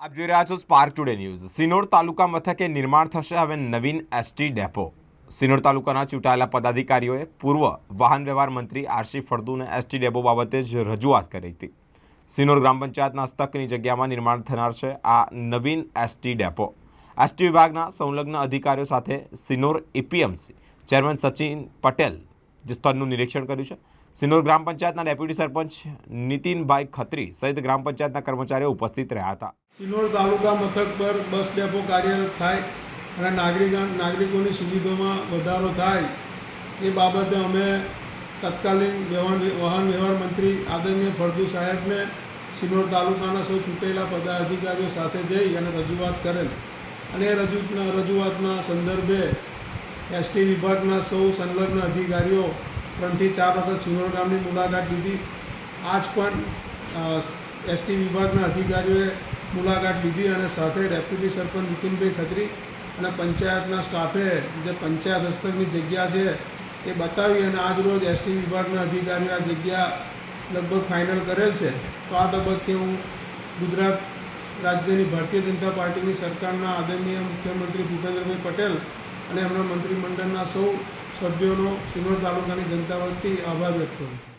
આપ જોઈ રહ્યા છો Spark Today News Sinor taluka મથકે નિર્માણ થશે હવે નવીન એસટી ડેપો. સિનોર તાલુકાના ચૂંટાયેલા પદાધિકારીઓએ પૂર્વ વાહન વ્યવહાર મંત્રી આરસી ફળદુને એસટી ડેપો બાબતે જ રજૂઆત કરી હતી. સિનોર ગ્રામ પંચાયતના હસ્તકની જગ્યામાં નિર્માણ થનાર છે આ નવીન એસટી ડેપો. એસટી વિભાગના સંલગ્ન અધિકારીઓ સાથે સિનોર એપીએમસી ચેરમેન સચિન પટેલ જે સ્થળનું નિરીક્ષણ કર્યું છે. સિનોર ગ્રામ પંચાયતના ડેપ્યુટી સરપંચ નીતિનભાઈ ખત્રી સહિત ગ્રામ પંચાયતના કર્મચારીઓ ઉપસ્થિત રહ્યા હતા. સિનોર તાલુકા મથક પર બસ ડેપો કાર્યરત થાય અને નાગરિક નાગરિકોની સુવિધામાં વધારો થાય એ બાબતે અમે તત્કાલીન વ્યવહાર વાહન વ્યવહાર મંત્રી આદરણીય ફળદુ સાહેબને સિનોર તાલુકાના સૌ ચૂંટાયેલા પદાધિકારીઓ સાથે જઈ અને રજૂઆત કરેલ. અને એ રજૂ રજૂઆતના સંદર્ભે એસટી વિભાગના સૌ સંલગ્ન અધિકારીઓ ત્રણથી ચાર વખત સિનોર ગામની મુલાકાત લીધી. આજ પણ એસટી વિભાગના અધિકારીઓએ મુલાકાત લીધી અને સાથે ડેપ્યુટી સરપંચ નીતિનભાઈ ખત્રી અને પંચાયતના સ્ટાફે જે પંચાયત હસ્તકની જગ્યા છે એ બતાવી અને આજરોજ એસટી વિભાગના અધિકારીઓ આ જગ્યા લગભગ ફાઇનલ કરેલ છે. તો આ તબક્કે હું ગુજરાત રાજ્યની ભારતીય જનતા પાર્ટીની સરકારના આદરણીય મુખ્યમંત્રી ભૂપેન્દ્રભાઈ પટેલ અને એમના મંત્રીમંડળના સૌ સભ્યોનો સિનોર તાલુકાની જનતા વતી આભાર વ્યક્ત કરું છું.